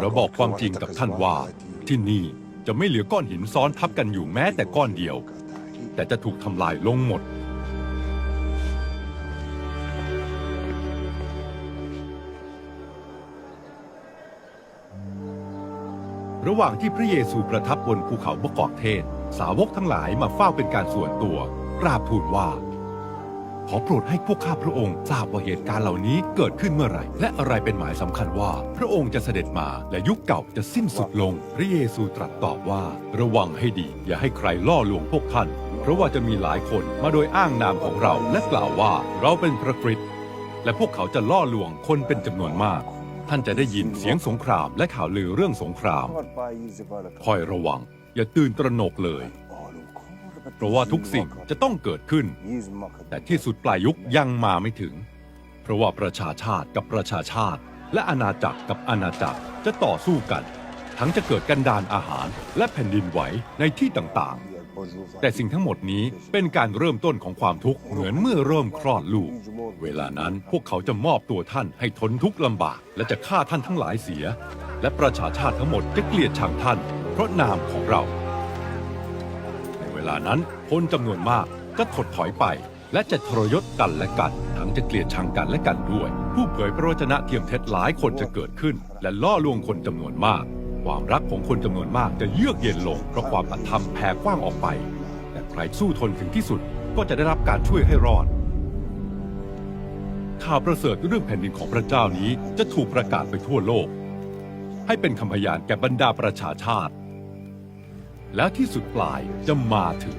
เราบอกความจริงกับท่านว่า ที่นี่จะไม่เหลือก้อนหินซ้อนทับกันอยู่แม้แต่ก้อนเดียว แต่จะถูกทำลายลงหมด ระหว่างที่พระเยซูประทับบนภูเขาบกอกเทศ สาวกทั้งหลายมาเฝ้าเป็นการส่วนตัว กราบทูลว่า ขอโปรดให้พวกข้าพระองค์ทราบว่าเหตุการณ์เหล่านี้เกิดขึ้นเมื่อไหร่ และอะไรเป็นหมายสำคัญว่า พระองค์จะเสด็จมาและยุคเก่าจะสิ้นสุดลง พระเยซูตรัสตอบว่า ระวังให้ดี อย่าให้ใครล่อลวงพวกท่าน เพราะว่าจะมีหลายคนมาโดยอ้างนามของเราและกล่าวว่าเราเป็นพระคริสต์และพวกเขาจะล่อลวงคนเป็นจำนวนมากท่านจะได้ยินเสียงสงครามและข่าวลือเรื่องสงคราม คอยระวัง อย่าตื่นตระหนกเลย เพราะว่าทุกสิ่งจะต้องเกิดขึ้น แต่ที่สุดปลายยุคยังมาไม่ถึง เพราะว่าประชาชาติกับประชาชาติ และอาณาจักรกับอาณาจักรจะต่อสู้กัน ทั้งจะเกิดกันดานอาหารและแผ่นดินไหวในที่ต่างๆ แต่สิ่งทั้งหมดนี้เป็นการเริ่มต้นของความทุกข์เหมือนเมื่อเริ่มคลอดลูก เวลานั้นพวกเขาจะมอบตัวท่านให้ทนทุกข์ลำบาก และจะฆ่าท่านทั้งหลายเสีย และประชาชาติทั้งหมดจะเกลียดชังท่าน เพราะนามของเรา ลานั้นคนจำนวนมากจะถดถอยไป และจะทรยศกันและกัน ทั้งจะเกลียดชังกันและกันด้วย ผู้เผยพระวจนะเทียมเท็จหลายคนจะเกิดขึ้น และล่อลวงคนจำนวนมาก ความรักของคนจำนวนมากจะเยือกเย็นลงเพราะความอธรรมแผ่กว้างออกไป แต่ใครสู้ทนถึงที่สุดก็จะได้รับการช่วยให้รอดข่าวประเสริฐเรื่องแผ่นดินของพระเจ้านี้จะถูกประกาศไปทั่วโลก ให้เป็นคำพยานแก่บรรดาประชาชาติ แล้วที่สุดปลายจะมาถึง